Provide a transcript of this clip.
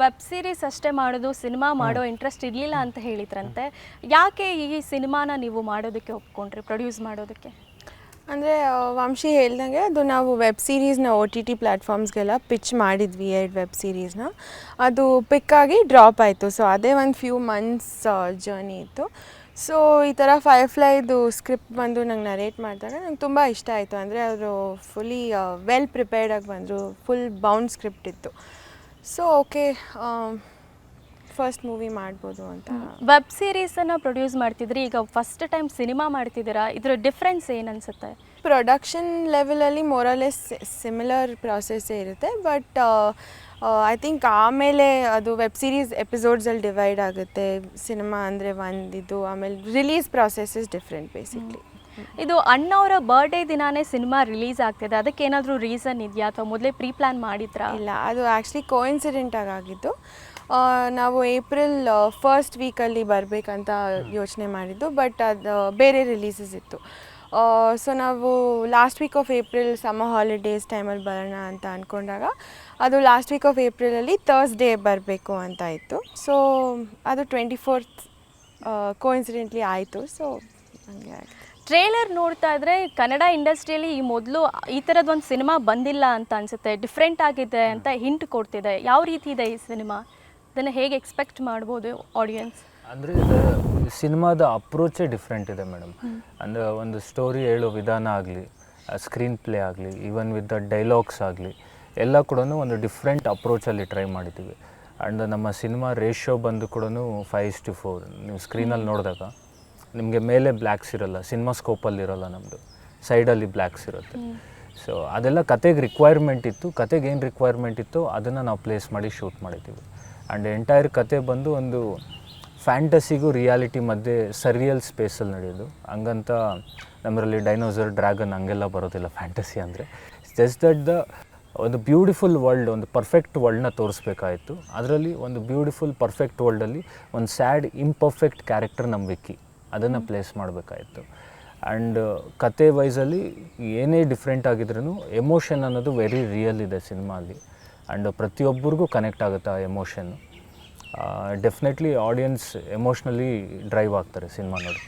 Web series ಅಷ್ಟೇ ಮಾಡೋದು cinema ಮಾಡೋ ಇಂಟ್ರೆಸ್ಟ್ ಇರಲಿಲ್ಲ ಅಂತ ಹೇಳಿದ್ರಂತೆ. ಯಾಕೆ ಈ ಸಿನಿಮಾನ ನೀವು ಮಾಡೋದಕ್ಕೆ ಒಪ್ಕೊಂಡ್ರಿ ಪ್ರೊಡ್ಯೂಸ್ ಮಾಡೋದಕ್ಕೆ? ಅಂದರೆ ವಂಶಿ ಹೇಳ್ದಂಗೆ ಅದು ನಾವು ವೆಬ್ ಸೀರೀಸ್ನ ಒ ಟಿ ಟಿ ಪ್ಲ್ಯಾಟ್ಫಾರ್ಮ್ಸ್ಗೆಲ್ಲ ಪಿಚ್ ಮಾಡಿದ್ವಿ ಎರಡು ವೆಬ್ ಸೀರೀಸ್ನ. ಅದು ಪಿಕ್ ಆಗಿ ಡ್ರಾಪ್ ಆಯಿತು. ಸೊ ಅದೇ ಒಂದು ಫ್ಯೂ ಮಂತ್ಸ್ ಜರ್ನಿ ಇತ್ತು. ಸೊ ಈ ಥರ ಫೈರ್ಫ್ಲೈದು ಸ್ಕ್ರಿಪ್ಟ್ ಬಂದು ನಂಗೆ ನರೇಟ್ ಮಾಡಿದಾಗ ನಂಗೆ ತುಂಬ ಇಷ್ಟ ಆಯಿತು. ಅಂದರೆ ಅವರು ಫುಲ್ಲಿ ವೆಲ್ ಪ್ರಿಪೇರ್ಡಾಗಿ ಬಂದರು. ಫುಲ್ ಬೌಂಡ್ ಸ್ಕ್ರಿಪ್ಟ್ ಇತ್ತು. ಸೊ ಓಕೆ ಫಸ್ಟ್ ಮೂವಿ ಮಾಡ್ಬೋದು ಅಂತ. ವೆಬ್ ಸೀರೀಸನ್ನು ಪ್ರೊಡ್ಯೂಸ್ ಮಾಡ್ತಿದ್ರಿ ಈಗ ಫಸ್ಟ್ ಟೈಮ್ ಸಿನಿಮಾ ಮಾಡ್ತಿದ್ದೀರಾ? ಇದ್ರ ಡಿಫ್ರೆನ್ಸ್ ಏನು ಅನ್ಸುತ್ತೆ? ಪ್ರೊಡಕ್ಷನ್ ಲೆವೆಲಲ್ಲಿ ಮೋರಲೆಸ್ ಸಿಮಿಲರ್ ಪ್ರಾಸೆಸ್ಸೇ ಇರುತ್ತೆ ಬಟ್ ಐ ಥಿಂಕ್ ಆಮೇಲೆ ಅದು ವೆಬ್ ಸೀರೀಸ್ ಎಪಿಸೋಡ್ಸಲ್ಲಿ ಡಿವೈಡ್ ಆಗುತ್ತೆ. ಸಿನಿಮಾ ಅಂದರೆ ಒಂದಿದ್ದು ಆಮೇಲೆ release process is different basically ಇದು ಅಣ್ಣವರ ಬರ್ಡೇ ದಿನಾನೇ ಸಿನಿಮಾ ರಿಲೀಸ್ ಆಗ್ತಿದೆ. ಅದಕ್ಕೆ ಏನಾದರೂ ರೀಸನ್ ಇದೆಯಾ? ಅಥವಾ ಮೊದಲೇ ಪ್ರೀ ಪ್ಲಾನ್ ಮಾಡಿದ್ರಾ? ಇಲ್ಲ, ಅದು ಆ್ಯಕ್ಚುಲಿ ಕೋಇನ್ಸಿಡೆಂಟ್ ಆಗಿದ್ದು ನಾವು ಏಪ್ರಿಲ್ ಫಸ್ಟ್ ವೀಕಲ್ಲಿ ಬರಬೇಕಂತ ಯೋಚನೆ ಮಾಡಿದ್ದು ಬಟ್ ಅದು ಬೇರೆ ರಿಲೀಸಸ್ ಇತ್ತು. ಸೊ ನಾವು last week of April summer holidays ಟೈಮಲ್ಲಿ ಬರೋಣ ಅಂತ ಅಂದ್ಕೊಂಡಾಗ ಅದು ಲಾಸ್ಟ್ ವೀಕ್ ಆಫ್ ಏಪ್ರಿಲಲ್ಲಿ ಥರ್ಸ್ಡೇ ಬರಬೇಕು ಅಂತ ಇತ್ತು. ಸೊ ಅದು ಟ್ವೆಂಟಿ ಫೋರ್ತ್ ಕೋಇನ್ಸಿಡೆಂಟ್ಲಿ ಆಯಿತು. ಸೊ ಹಂಗೆ ಆಗಿದೆ ಟ್ರೇಲರ್ ನೋಡ್ತಾ ಇದ್ರೆ ಕನ್ನಡ ಇಂಡಸ್ಟ್ರಿಯಲ್ಲಿ ಈ ಮೊದಲು ಈ ಥರದೊಂದು ಒಂದು ಸಿನಿಮಾ ಬಂದಿಲ್ಲ ಅಂತ ಅನ್ಸುತ್ತೆ ಡಿಫ್ರೆಂಟ್ ಆಗಿದೆ ಅಂತ ಹಿಂಟ್ ಕೊಡ್ತಿದೆ. ಯಾವ ರೀತಿ ಇದೆ ಈ ಸಿನಿಮಾ? ಇದನ್ನು ಹೇಗೆ ಎಕ್ಸ್ಪೆಕ್ಟ್ ಮಾಡ್ಬೋದು ಆಡಿಯನ್ಸ್ ಅಂದರೆ ಸಿನಿಮಾದ ಅಪ್ರೋಚೇ ಡಿಫ್ರೆಂಟ್ ಇದೆ ಮೇಡಮ್ ಅಂದರೆ ಒಂದು ಸ್ಟೋರಿ ಹೇಳೋ ವಿಧಾನ ಆಗಲಿ ಸ್ಕ್ರೀನ್ ಪ್ಲೇ ಆಗಲಿ ಈವನ್ ವಿತ್ ದ ಡೈಲಾಗ್ಸ್ ಆಗಲಿ, ಎಲ್ಲ ಕೂಡ ಒಂದು ಡಿಫ್ರೆಂಟ್ ಅಪ್ರೋಚಲ್ಲಿ ಟ್ರೈ ಮಾಡಿದ್ದೀವಿ. ಆ್ಯಂಡ್ ನಮ್ಮ ಸಿನಿಮಾ ರೇಷಿಯೋ ಬಂದು ಕೂಡ ಫೈವ್ ಇಸ್ ಟು ಫೋರ್ ನೀವು ಸ್ಕ್ರೀನಲ್ಲಿ ನೋಡಿದಾಗ ನಿಮಗೆ ಮೇಲೆ ಬ್ಲ್ಯಾಕ್ಸ್ ಇರೋಲ್ಲ ಸಿನಿಮಾ ಸ್ಕೋಪಲ್ಲಿ ಇರೋಲ್ಲ ನಮ್ಮದು ಸೈಡಲ್ಲಿ ಬ್ಲ್ಯಾಕ್ಸ್ ಇರುತ್ತೆ. ಸೊ ಅದೆಲ್ಲ ಕತೆಗೆ ರಿಕ್ವೈರ್ಮೆಂಟ್ ಇತ್ತು. ಕತೆಗೆ ಏನು ರಿಕ್ವೈರ್ಮೆಂಟ್ ಇತ್ತು ಅದನ್ನು ನಾವು ಪ್ಲೇಸ್ ಮಾಡಿ ಶೂಟ್ ಮಾಡಿದ್ದೀವಿ ಆ್ಯಂಡ್ ಎಂಟೈರ್ ಕತೆ ಬಂದು ಒಂದು ಫ್ಯಾಂಟಸಿಗೂ ರಿಯಾಲಿಟಿ ಮಧ್ಯೆ ಸರಿಯಲ್ ಸ್ಪೇಸಲ್ಲಿ ನಡೆಯೋದು. ಹಂಗಂತ ನಮ್ಮರಲ್ಲಿ ಡೈನೋಸರ್ ಡ್ರ್ಯಾಗನ್ ಹಂಗೆಲ್ಲ ಬರೋದಿಲ್ಲ ಫ್ಯಾಂಟಸಿ ಅಂದರೆ. ಜಸ್ಟ್ ದಟ್ ದ ಒಂದು ಬ್ಯೂಟಿಫುಲ್ ವರ್ಲ್ಡ್ ಒಂದು ಪರ್ಫೆಕ್ಟ್ ವರ್ಲ್ಡ್ನ ತೋರಿಸ್ಬೇಕಾಯಿತು. ಅದರಲ್ಲಿ ಒಂದು ಬ್ಯೂಟಿಫುಲ್ ಪರ್ಫೆಕ್ಟ್ ವರ್ಲ್ಡಲ್ಲಿ ಒಂದು ಸ್ಯಾಡ್ ಇಂಪರ್ಫೆಕ್ಟ್ ಕ್ಯಾರೆಕ್ಟರ್ ನಮ್ಮ ವಿಕ್ಕಿ ಅದನ್ನು ಪ್ಲೇಸ್ ಮಾಡಬೇಕಾಯಿತು. ಆ್ಯಂಡ್ ಕತೆ ವೈಸಲ್ಲಿ ಏನೇ ಡಿಫ್ರೆಂಟ್ ಆಗಿದ್ರೂ ಎಮೋಷನ್ ಅನ್ನೋದು ವೆರಿ ರಿಯಲ್ ಇದೆ ಸಿನಿಮಾಲಿ ಆ್ಯಂಡ್ ಪ್ರತಿಯೊಬ್ಬರಿಗೂ ಕನೆಕ್ಟ್ ಆಗುತ್ತೆ ಆ ಎಮೋಷನ್ನು ಡೆಫಿನೆಟ್ಲಿ ಆಡಿಯನ್ಸ್ ಎಮೋಷ್ನಲಿ ಡ್ರೈವ್ ಆಗ್ತಾರೆ ಸಿನಿಮಾ ನೋಡಿ